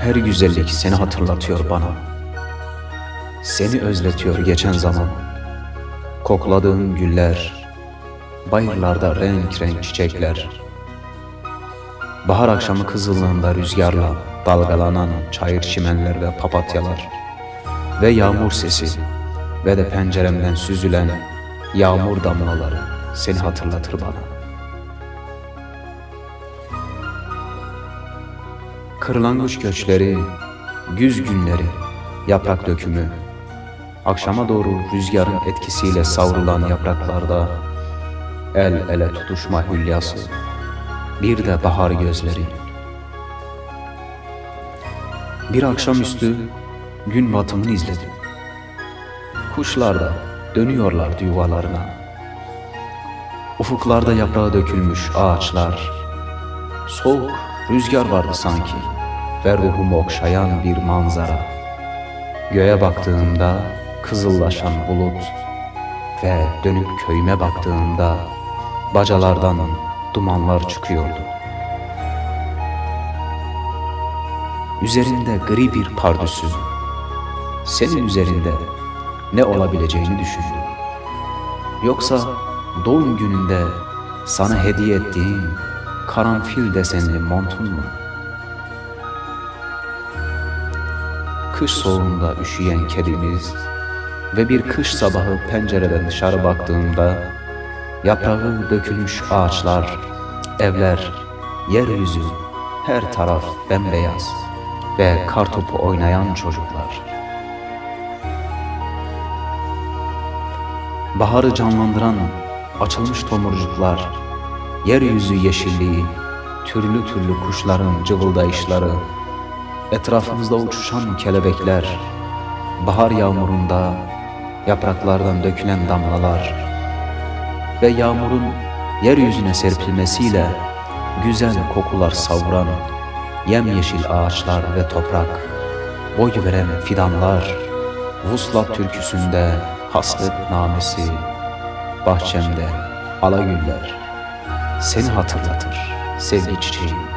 Her güzellik seni hatırlatıyor bana. Seni özletiyor geçen zaman. Kokladığın güller, bayırlarda renk renk çiçekler. Bahar akşamı kızıllığında rüzgarla dalgalanan çayır çimenlerde papatyalar ve yağmur sesi ve de penceremden süzülen yağmur damlaları seni hatırlatır bana. Kırlangıç göçleri, güz günleri, yaprak dökümü, akşama doğru rüzgarın etkisiyle savrulan yapraklarda el ele tutuşma hülyası, bir de bahar gözleri. Bir akşamüstü gün batımını izledim. Kuşlar da dönüyorlardı yuvalarına. Ufuklarda yaprağı dökülmüş ağaçlar, soğuk rüzgar vardı sanki ve ruhumu okşayan bir manzara. Göğe baktığımda kızıllaşan bulut ve dönüp köyüme baktığımda bacalardan dumanlar çıkıyordu. Üzerinde gri bir pardüsü, senin üzerinde ne olabileceğini düşündüm. Yoksa doğum gününde sana hediye ettiğim karanfil desenli montun mu? Kış soğuğunda üşüyen kedimiz ve bir kış sabahı pencereden dışarı baktığımda yaprağı dökülmüş ağaçlar, evler, yeryüzü, her taraf bembeyaz ve kartopu oynayan çocuklar. Baharı canlandıran açılmış tomurcuklar, yeryüzü yeşilliği, türlü türlü kuşların cıvıldayışları, etrafımızda uçuşan kelebekler, bahar yağmurunda yapraklardan dökülen damlalar ve yağmurun yeryüzüne serpilmesiyle güzel kokular savuran yemyeşil ağaçlar ve toprak, boy veren fidanlar, Vuslat türküsünde hasret namesi, bahçemde alagüller, seni hatırlatır sevgi çiçeğim.